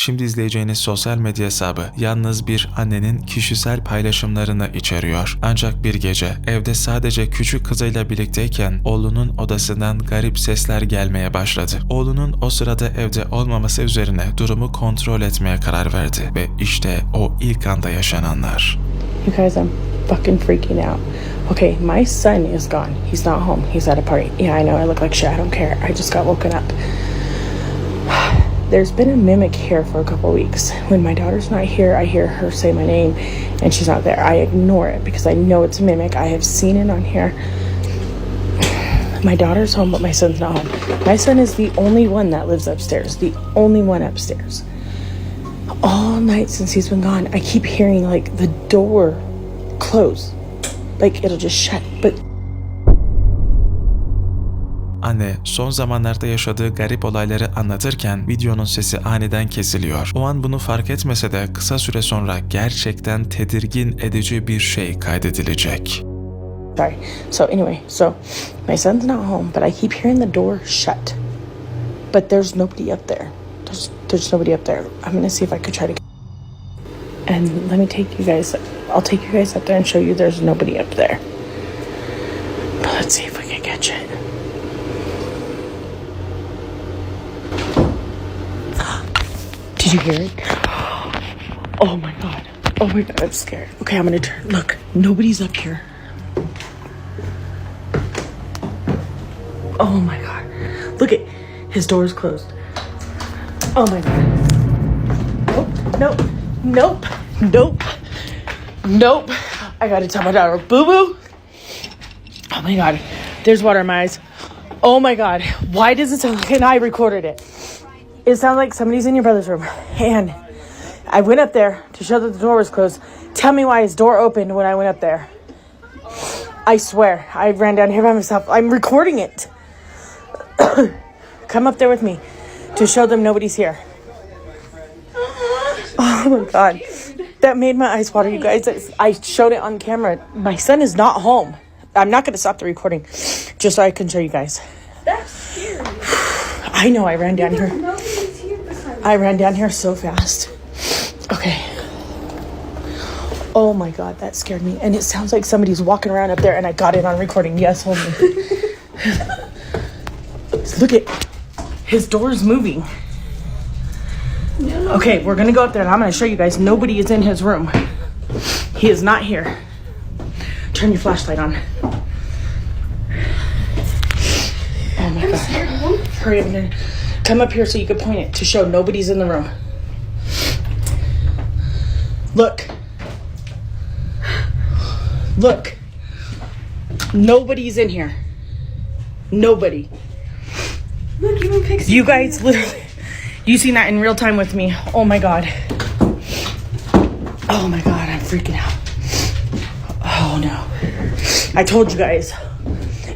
Şimdi izleyeceğiniz sosyal medya hesabı yalnız bir annenin kişisel paylaşımlarını içeriyor. Ancak bir gece evde sadece küçük kızıyla birlikteyken oğlunun odasından garip sesler gelmeye başladı. Oğlunun o sırada evde olmaması üzerine durumu kontrol etmeye karar verdi ve işte o ilk anda yaşananlar. You guys, I'm fucking freaking out. Okay, my son is gone. He's not home. He's at a party. Yeah, I know I look like shit. I don't care. I just got woken up. There's been a mimic here for a couple weeks. When my daughter's not here, I hear her say my name and she's not there. I ignore it because I know it's a mimic. I have seen it on here. My daughter's home, but my son's not home. My son is the only one that lives upstairs, the only one upstairs. All night since he's been gone, I keep hearing like the door close. Like it'll just shut. But Anne son zamanlarda yaşadığı garip olayları anlatırken videonun sesi aniden kesiliyor. O an bunu fark etmese de kısa süre sonra gerçekten tedirgin edici bir şey kaydedilecek. sorry. So anyway, so my son's not home, but I keep hearing the door shut. But there's nobody up there. There's there's nobody up there. I'm gonna see if I could try to. And let me take you guys. I'll take you guys up there and show you there's nobody up there. But let's see if we can catch it. Did you hear it? Oh my god. Oh my god, I'm scared. Okay, I'm gonna turn. Look, nobody's up here. Oh my god. Look at his door is closed. Oh my god. Nope, nope, nope, nope, nope. I gotta tell my daughter, boo boo. Oh my god. There's water in my eyes. Oh my god. Why does it sound like and I recorded it? It sounds like somebody's in your brother's room. And I went up there to show that the door was closed. Tell me why his door opened when I went up there. I swear, I ran down here by myself. I'm recording it. Come up there with me to show them nobody's here. Oh my god. That made my eyes water, you guys. I showed it on camera. My son is not home. I'm not going to stop the recording just so I can show you guys. That's scary. I know I ran down here. Nobody's here beside I ran down here so fast. Okay. Oh my god, that scared me. And it sounds like somebody's walking around up there and I got it on recording. Yes, hold me. Look at his door's moving. Okay, we're gonna go up there and I'm gonna show you guys nobody is in his room. He is not here. Turn your flashlight on. Oh my god. Hurry up and come up here so you can point it to show nobody's in the room. Look. Look. Nobody's in here. Nobody. Look, even Pixie. You guys literally you seen that in real time with me. Oh my god. Oh my god, I'm freaking out. Oh no. I told you guys.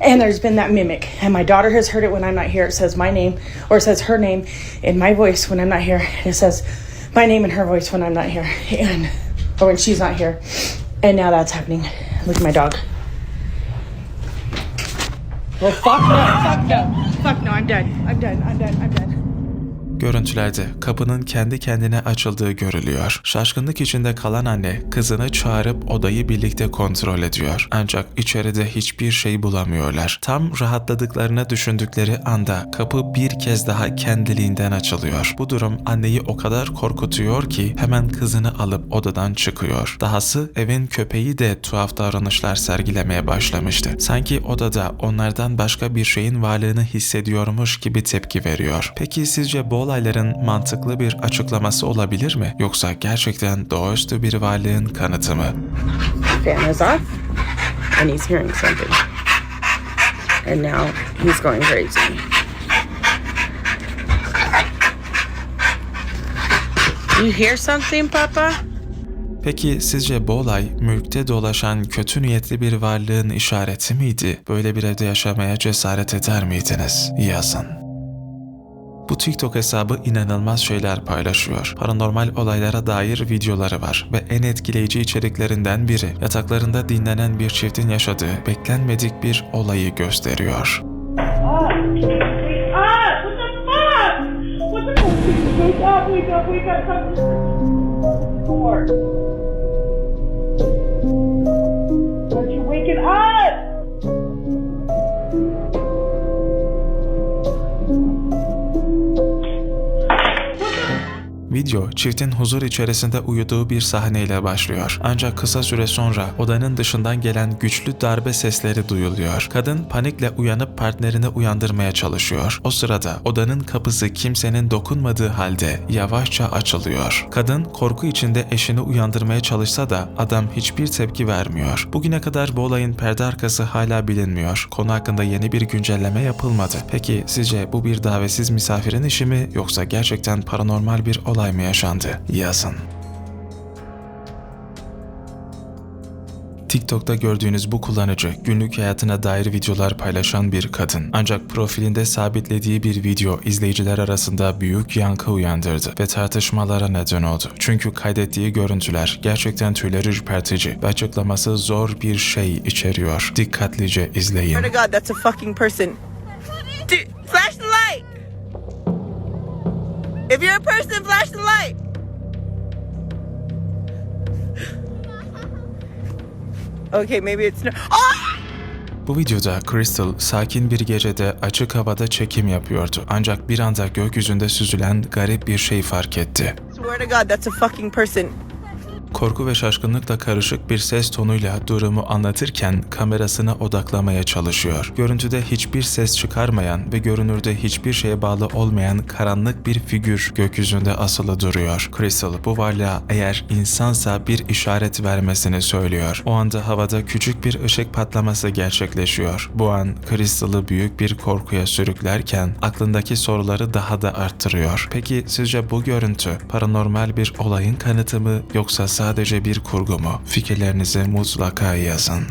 And there's been that mimic. And my daughter has heard it when I'm not here. It says my name, or it says her name in my voice when I'm not here. It says my name in her voice when I'm not here. And or when she's not here. And now that's happening. Look at my dog. Well fuck no, fuck no. Fuck no, I'm done. I'm done. I'm done. I'm done. Görüntülerde kapının kendi kendine açıldığı görülüyor. Şaşkınlık içinde kalan anne kızını çağırıp odayı birlikte kontrol ediyor. Ancak içeride hiçbir şey bulamıyorlar. Tam rahatladıklarını düşündükleri anda kapı bir kez daha kendiliğinden açılıyor. Bu durum anneyi o kadar korkutuyor ki hemen kızını alıp odadan çıkıyor. Dahası evin köpeği de tuhaf davranışlar sergilemeye başlamıştı. Sanki odada onlardan başka bir şeyin varlığını hissediyormuş gibi tepki veriyor. Peki sizce bu olayların mantıklı bir açıklaması olabilir mi? Yoksa gerçekten doğaüstü bir varlığın kanıtı mı? fan is off and he's hearing something. And now he's going crazy. You hear something, Papa? Peki sizce bu olay mülkte dolaşan kötü niyetli bir varlığın işareti miydi? Böyle bir evde yaşamaya cesaret eder miydiniz? Yazın. Bu TikTok hesabı inanılmaz şeyler paylaşıyor. Paranormal olaylara dair videoları var ve en etkileyici içeriklerinden biri yataklarında dinlenen bir çiftin yaşadığı beklenmedik bir olayı gösteriyor. Ah, wake. Video çiftin huzur içerisinde uyuduğu bir sahneyle başlıyor. Ancak kısa süre sonra odanın dışından gelen güçlü darbe sesleri duyuluyor. Kadın panikle uyanıp partnerini uyandırmaya çalışıyor. O sırada odanın kapısı kimsenin dokunmadığı halde yavaşça açılıyor. Kadın korku içinde eşini uyandırmaya çalışsa da adam hiçbir tepki vermiyor. Bugüne kadar bu olayın perde arkası hala bilinmiyor. Konu hakkında yeni bir güncelleme yapılmadı. Peki sizce bu bir davetsiz misafirin işi mi yoksa gerçekten paranormal bir olay mı yaşandı? Yazın. TikTok'ta gördüğünüz bu kullanıcı günlük hayatına dair videolar paylaşan bir kadın. Ancak profilinde sabitlediği bir video izleyiciler arasında büyük yankı uyandırdı ve tartışmalara neden oldu. Çünkü kaydettiği görüntüler gerçekten tüyleri ürpertici ve açıklaması zor bir şey içeriyor. Dikkatlice izleyin. Dude, flash the. If you're a person, flash the light. Okay, maybe it's no. Oh! Bu videoda Crystal sakin bir gecede açık havada çekim yapıyordu. Ancak bir anda gökyüzünde süzülen garip bir şey fark etti. Swear to God, that's a fucking person. Korku ve şaşkınlıkla karışık bir ses tonuyla durumu anlatırken kamerasına odaklamaya çalışıyor. Görüntüde hiçbir ses çıkarmayan ve görünürde hiçbir şeye bağlı olmayan karanlık bir figür gökyüzünde asılı duruyor. Crystal bu varlığa eğer insansa bir işaret vermesini söylüyor. O anda havada küçük bir ışık patlaması gerçekleşiyor. Bu an Crystal'ı büyük bir korkuya sürüklerken aklındaki soruları daha da arttırıyor. Peki sizce bu görüntü paranormal bir olayın kanıtı mı yoksa sadece bir kurgu mu? Fikirlerinizi mutlaka yazın.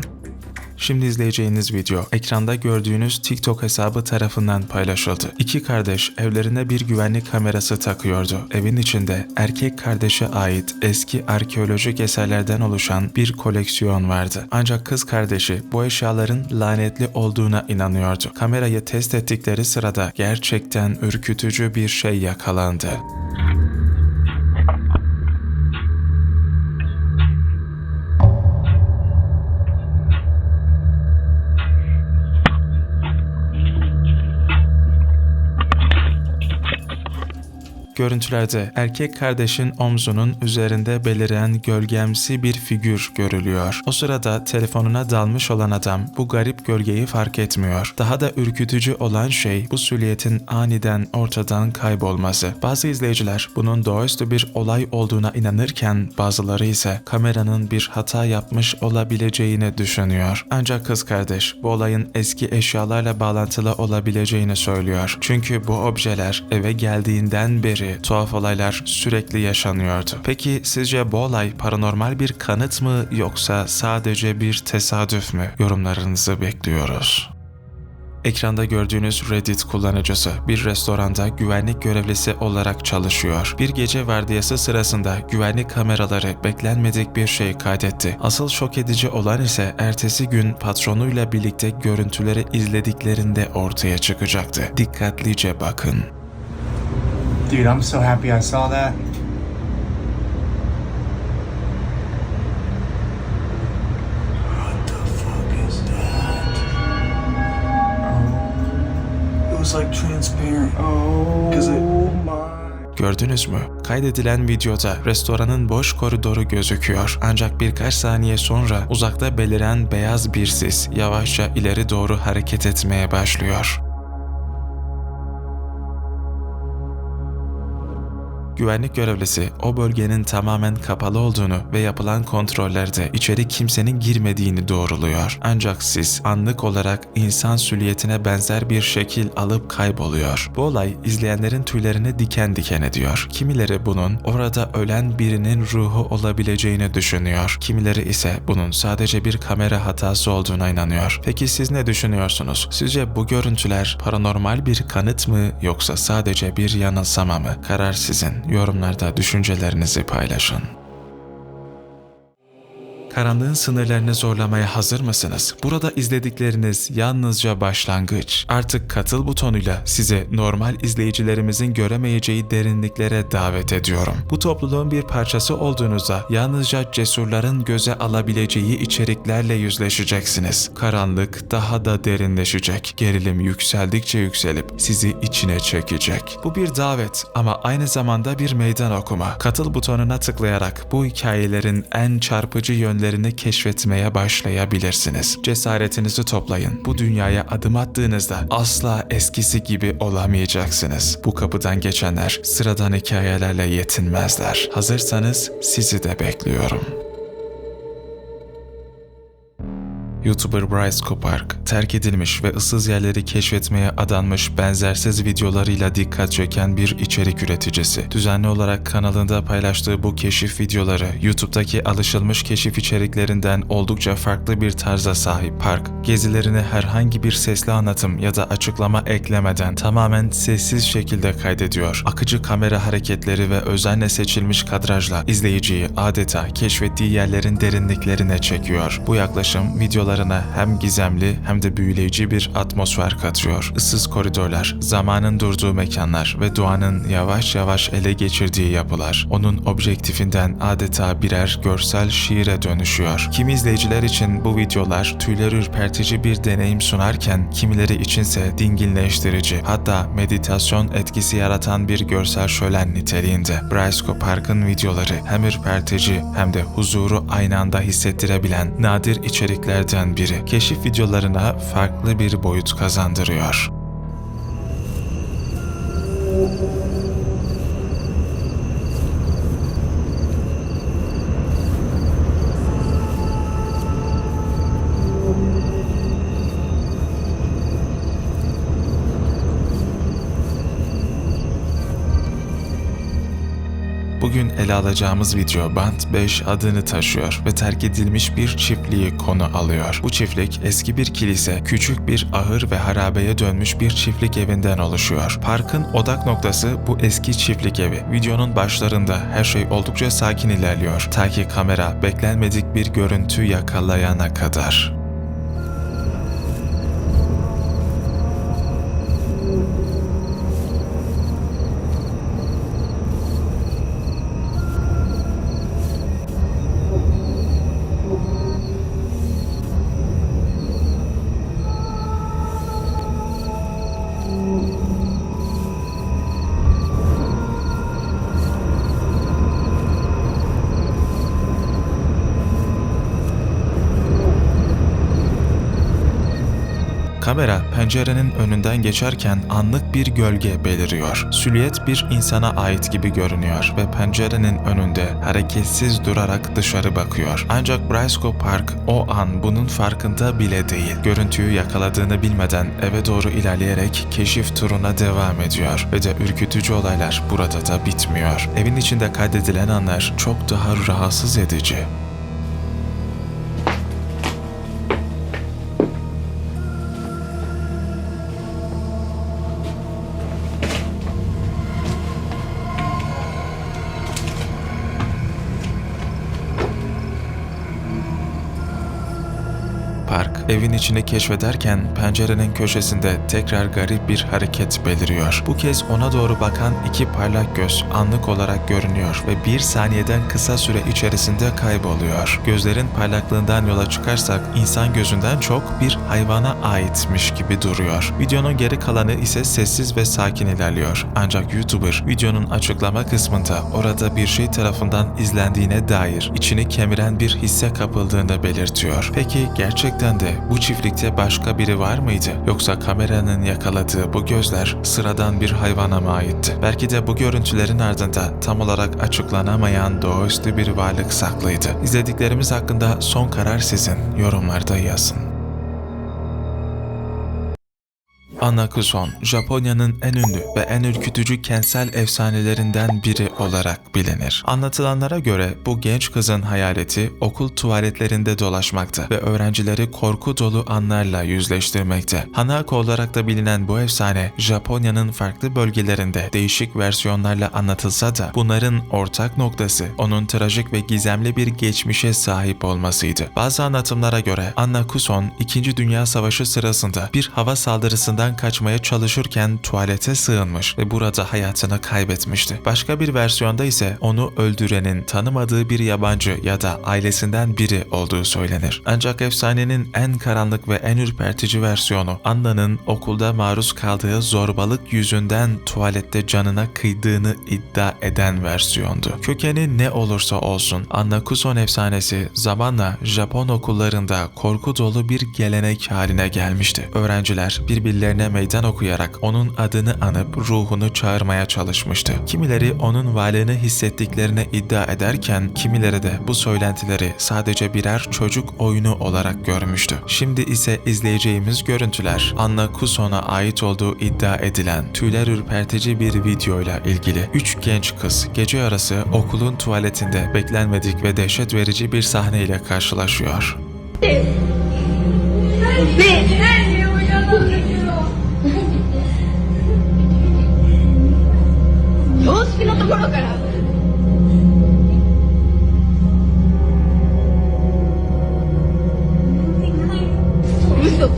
Şimdi izleyeceğiniz video ekranda gördüğünüz TikTok hesabı tarafından paylaşıldı. İki kardeş evlerine bir güvenlik kamerası takıyordu. Evin içinde erkek kardeşe ait eski arkeolojik eserlerden oluşan bir koleksiyon vardı. Ancak kız kardeşi bu eşyaların lanetli olduğuna inanıyordu. Kamerayı test ettikleri sırada gerçekten ürkütücü bir şey yakalandı. Görüntülerde erkek kardeşin omzunun üzerinde beliren gölgemsi bir figür görülüyor. O sırada telefonuna dalmış olan adam bu garip gölgeyi fark etmiyor. Daha da ürkütücü olan şey bu silüetin aniden ortadan kaybolması. Bazı izleyiciler bunun doğaüstü bir olay olduğuna inanırken bazıları ise kameranın bir hata yapmış olabileceğini düşünüyor. Ancak kız kardeş bu olayın eski eşyalarla bağlantılı olabileceğini söylüyor. Çünkü bu objeler eve geldiğinden beri tuhaf olaylar sürekli yaşanıyordu. Peki sizce bu olay paranormal bir kanıt mı yoksa sadece bir tesadüf mü? Yorumlarınızı bekliyoruz. Ekranda gördüğünüz Reddit kullanıcısı bir restoranda güvenlik görevlisi olarak çalışıyor. Bir gece vardiyası sırasında güvenlik kameraları beklenmedik bir şey kaydetti. Asıl şok edici olan ise ertesi gün patronuyla birlikte görüntüleri izlediklerinde ortaya çıkacaktı. Dikkatlice bakın. Dude, I'm so happy I saw that. What the fuck is that? It was like transparent. Oh my. Gördünüz mü? Kaydedilen videoda restoranın boş koridoru gözüküyor. Ancak birkaç saniye sonra uzakta beliren beyaz bir sis yavaşça ileri doğru hareket etmeye başlıyor. Güvenlik görevlisi o bölgenin tamamen kapalı olduğunu ve yapılan kontrollerde içeri kimsenin girmediğini doğruluyor. Ancak sis anlık olarak insan süliyetine benzer bir şekil alıp kayboluyor. Bu olay izleyenlerin tüylerini diken diken ediyor. Kimileri bunun orada ölen birinin ruhu olabileceğini düşünüyor. Kimileri ise bunun sadece bir kamera hatası olduğuna inanıyor. Peki siz ne düşünüyorsunuz? Sizce bu görüntüler paranormal bir kanıt mı yoksa sadece bir yanılsama mı? Karar sizin. Yorumlarda düşüncelerinizi paylaşın. Karanlığın sınırlarını zorlamaya hazır mısınız? Burada izledikleriniz yalnızca başlangıç. Artık katıl butonuyla size normal izleyicilerimizin göremeyeceği derinliklere davet ediyorum. Bu topluluğun bir parçası olduğunuzda yalnızca cesurların göze alabileceği içeriklerle yüzleşeceksiniz. Karanlık daha da derinleşecek. Gerilim yükseldikçe yükselip sizi içine çekecek. Bu bir davet ama aynı zamanda bir meydan okuma. Katıl butonuna tıklayarak bu hikayelerin en çarpıcı yönlerini keşfetmeye başlayabilirsiniz. Cesaretinizi toplayın. Bu dünyaya adım attığınızda asla eskisi gibi olamayacaksınız. Bu kapıdan geçenler sıradan hikayelerle yetinmezler. Hazırsanız sizi de bekliyorum. YouTuber Bryce Kopark, terk edilmiş ve ıssız yerleri keşfetmeye adanmış benzersiz videolarıyla dikkat çeken bir içerik üreticisi. Düzenli olarak kanalında paylaştığı bu keşif videoları, YouTube'daki alışılmış keşif içeriklerinden oldukça farklı bir tarza sahip. Park, gezilerini herhangi bir sesli anlatım ya da açıklama eklemeden tamamen sessiz şekilde kaydediyor. Akıcı kamera hareketleri ve özenle seçilmiş kadrajla izleyiciyi adeta keşfettiği yerlerin derinliklerine çekiyor. Bu yaklaşım videolarına hem gizemli hem de büyüleyici bir atmosfer katıyor. Issız koridorlar, zamanın durduğu mekanlar ve doğanın yavaş yavaş ele geçirdiği yapılar onun objektifinden adeta birer görsel şiire dönüşüyor. Kimi izleyiciler için bu videolar tüyler ürpertici bir deneyim sunarken kimileri içinse dinginleştirici hatta meditasyon etkisi yaratan bir görsel şölen niteliğinde. Bryce Park'ın videoları hem ürpertici hem de huzuru aynı anda hissettirebilen nadir içeriklerden biri. Keşif videolarına farklı bir boyut kazandırıyor. Ele alacağımız video Band 5 adını taşıyor ve terk edilmiş bir çiftliği konu alıyor. Bu çiftlik eski bir kilise, küçük bir ahır ve harabeye dönmüş bir çiftlik evinden oluşuyor. Parkın odak noktası bu eski çiftlik evi. Videonun başlarında her şey oldukça sakin ilerliyor. Ta ki kamera beklenmedik bir görüntü yakalayana kadar. Kamera pencerenin önünden geçerken anlık bir gölge beliriyor. Silüet bir insana ait gibi görünüyor ve pencerenin önünde hareketsiz durarak dışarı bakıyor. Ancak Briscoe Park o an bunun farkında bile değil. Görüntüyü yakaladığını bilmeden eve doğru ilerleyerek keşif turuna devam ediyor ve de ürkütücü olaylar burada da bitmiyor. Evin içinde kaydedilen anlar çok daha rahatsız edici. Park evin içini keşfederken pencerenin köşesinde tekrar garip bir hareket beliriyor. Bu kez ona doğru bakan iki parlak göz anlık olarak görünüyor ve bir saniyeden kısa süre içerisinde kayboluyor. Gözlerin parlaklığından yola çıkarsak insan gözünden çok bir hayvana aitmiş gibi duruyor. Videonun geri kalanı ise sessiz ve sakin ilerliyor. Ancak YouTuber videonun açıklama kısmında orada bir şey tarafından izlendiğine dair içini kemiren bir hisse kapıldığını belirtiyor. Peki gerçekten de bu çiftlikte başka biri var mıydı? Yoksa kameranın yakaladığı bu gözler sıradan bir hayvana mı aitti? Belki de bu görüntülerin ardında tam olarak açıklanamayan doğaüstü bir varlık saklıydı. İzlediklerimiz hakkında son karar sizin. Yorumlarda yazın. Anna Kuson, Japonya'nın en ünlü ve en ürkütücü kentsel efsanelerinden biri olarak bilinir. Anlatılanlara göre bu genç kızın hayaleti okul tuvaletlerinde dolaşmakta ve öğrencileri korku dolu anlarla yüzleştirmekte. Hanako olarak da bilinen bu efsane Japonya'nın farklı bölgelerinde değişik versiyonlarla anlatılsa da bunların ortak noktası onun trajik ve gizemli bir geçmişe sahip olmasıydı. Bazı anlatımlara göre Anna Kuson 2. Dünya Savaşı sırasında bir hava saldırısından kaçmaya çalışırken tuvalete sığınmış ve burada hayatını kaybetmişti. Başka bir versiyonda ise onu öldürenin tanımadığı bir yabancı ya da ailesinden biri olduğu söylenir. Ancak efsanenin en karanlık ve en ürpertici versiyonu Anna'nın okulda maruz kaldığı zorbalık yüzünden tuvalette canına kıydığını iddia eden versiyondu. Kökeni ne olursa olsun Anna Kuson efsanesi zamanla Japon okullarında korku dolu bir gelenek haline gelmişti. Öğrenciler birbirlerine katillerine meydan okuyarak onun adını anıp ruhunu çağırmaya çalışmıştı. Kimileri onun varlığını hissettiklerine iddia ederken kimileri de bu söylentileri sadece birer çocuk oyunu olarak görmüştü. Şimdi ise izleyeceğimiz görüntüler Anna Kuson'a ait olduğu iddia edilen tüyler ürpertici bir videoyla ilgili. Üç genç kız gece yarısı okulun tuvaletinde beklenmedik ve dehşet verici bir sahneyle karşılaşıyor. Hey! Hey! Hey! ところから。嘘。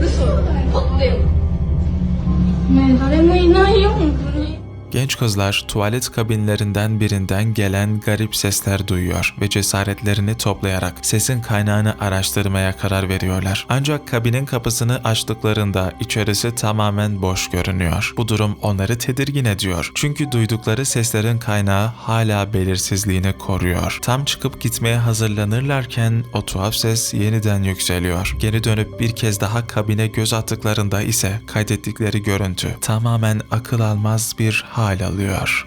嘘。取ってよねえ誰もいないよ Genç kızlar tuvalet kabinlerinden birinden gelen garip sesler duyuyor ve cesaretlerini toplayarak sesin kaynağını araştırmaya karar veriyorlar. Ancak kabinin kapısını açtıklarında içerisi tamamen boş görünüyor. Bu durum onları tedirgin ediyor. Çünkü duydukları seslerin kaynağı hala belirsizliğini koruyor. Tam çıkıp gitmeye hazırlanırlarken o tuhaf ses yeniden yükseliyor. Geri dönüp bir kez daha kabine göz attıklarında ise kaydettikleri görüntü tamamen akıl almaz bir hal alıyor.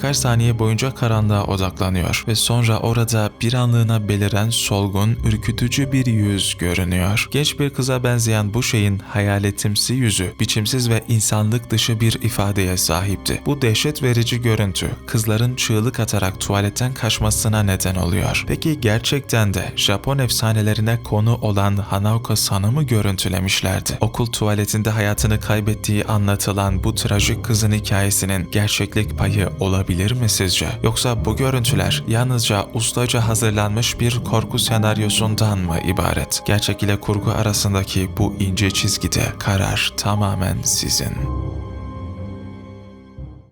Birkaç saniye boyunca karanlığa odaklanıyor ve sonra orada bir anlığına beliren solgun, ürkütücü bir yüz görünüyor. Genç bir kıza benzeyen bu şeyin hayaletimsi yüzü, biçimsiz ve insanlık dışı bir ifadeye sahipti. Bu dehşet verici görüntü, kızların çığlık atarak tuvaletten kaçmasına neden oluyor. Peki gerçekten de Japon efsanelerine konu olan Hanaoka San'ı mı görüntülemişlerdi? Okul tuvaletinde hayatını kaybettiği anlatılan bu trajik kızın hikayesinin gerçeklik payı olabilir mi sizce? Yoksa bu görüntüler yalnızca ustaca hazırlanmış bir korku senaryosundan mı ibaret? Gerçek ile kurgu arasındaki bu ince çizgide karar tamamen sizin.